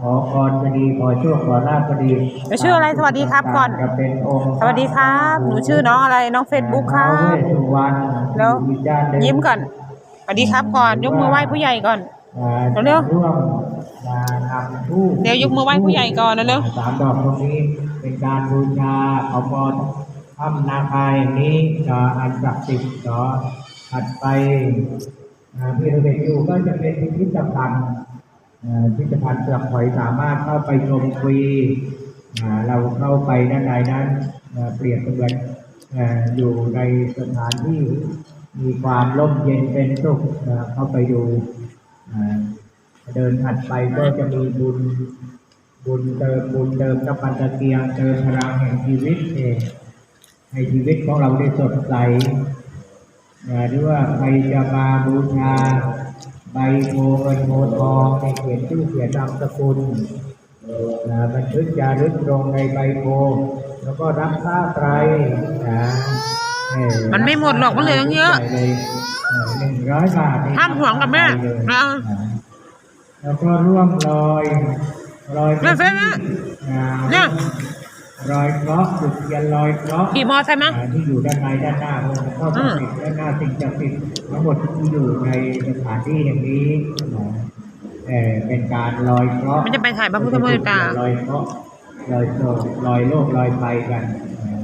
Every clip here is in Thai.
ขอพรก็ดีขอโชคขอลาภก็ดีหนูชื่ออะไรสวัสดีครับก่อน จะเป็นองค์สวัสดีครับ หนูชื่อน้องอะไร น้องเฟซบุ๊กครัท้าวบเวสสุวรรณแล้วมีญาติเดิยิ้มก่อน สวัสดีครับก่อน ยกมือไหว้ผู้ใหญ่ก่อน อ่าเร็วร่วมมานำทูปเดี๋ยวยกมือไหว้ผู้ใหญ่ก่อนเร็วสามดอกตรงนี้เป็นการบูชาขอพรถ้ำนาคายแห่งนี้จะอันศักดิ์สิทธิ์เนาะถัดไปอ่าที่เราเห็นอยู่ก็จะเป็นพิพิธภัณฑ์อ่า พิพิธภัณฑ์เปลือกหอยสามารถเข้าไปชมฟรีเราเข้าไปด้านในนั้นเปรียบเสมือนอ่าอยู่ในสถานที่มีความร่มเย็นเป็นสุขเข้าไปดูเดินถัดไปก็จะมีบุญบุญเติมบุญเติมน้ำมันตะเกียงเติมพลังแห่งชีวิตเองให้ชีวิตของเราได้สดใสหรือว่าใครจะมาบูชา ใบโพเงินโพทองในเขียนชื่อเขียนนามสกุลนะบันทึกจารึกลงในใบโพแล้วก็รับค่าไตรนะเอ่อมันไม่หมดหรอกมันเหลือตั้งเยอะใส่เลยหนึ่งร้อยบาทนี่ห้ามห่วงกับแม่ใส่เลยเอาแล้วก็ร่วมลอยลอยแม่เฟ้นนะอ่าเนี่ย รอยเคราะห์จุดเทียนรอยเคราะห์ขี่มอไซค์มั้ยอ่าที่อยู่ด้านในด้านหน้าพระองค์เข้าศักดิ์สิทธิ์ด้านหน้าสิ่งศักดิ์สิทธิ์ทั้งหมดที่อยู่ในสถานที่แห่งนี้นะเอ่อเป็นการลอยเคราะห์มันจะไปถ่ายพระพุทธมนตรา ลอยเคราะห์ลอยโศกลอยโลกลอยไปกันนะ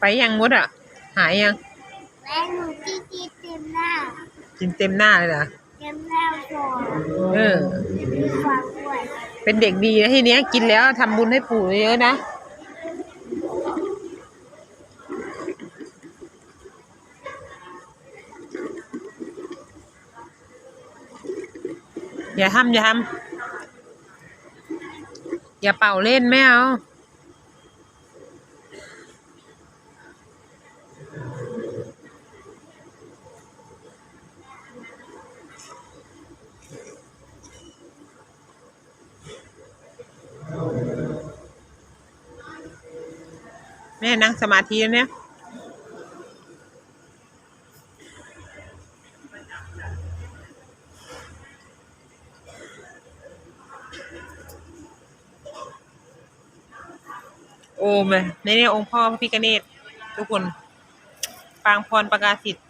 ไปยังมดอะ หายยังแม่หนูที่ที่เต็มหน้ากินเต็มหน้าเลยเหรอเต็มหน้าโชว์เออมีความป่วยเป็นเด็กดีนะทีเนี้ย กินแล้วทำบุญให้ปู่เยอะนะ อย่าทำอย่าทำอย่าเป่าเล่นไม่เอาแม่นั่งสมาธิแล้วเนี่ย โอมเลยในนี้องค์พ่อพระพิฆเนศทุกคน ปางพรประกาศิษย์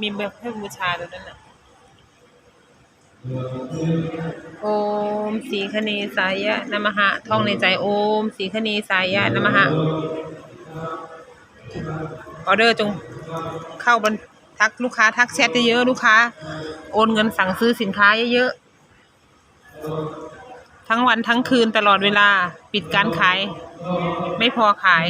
มีแบบให้บูชาตรงนั้นน่ะโอมสีคเนสายะนมหะท่องในใจโอมสีคเนสายะนมหะออเดอร์จงเข้าบันทักลูกค้าทักแชทเยอะๆลูกค้า โอนเงินสั่งซื้อสินค้าเยอะๆ ทั้งวันทั้งคืนตลอดเวลา ปิดการขาย ไม่พอขาย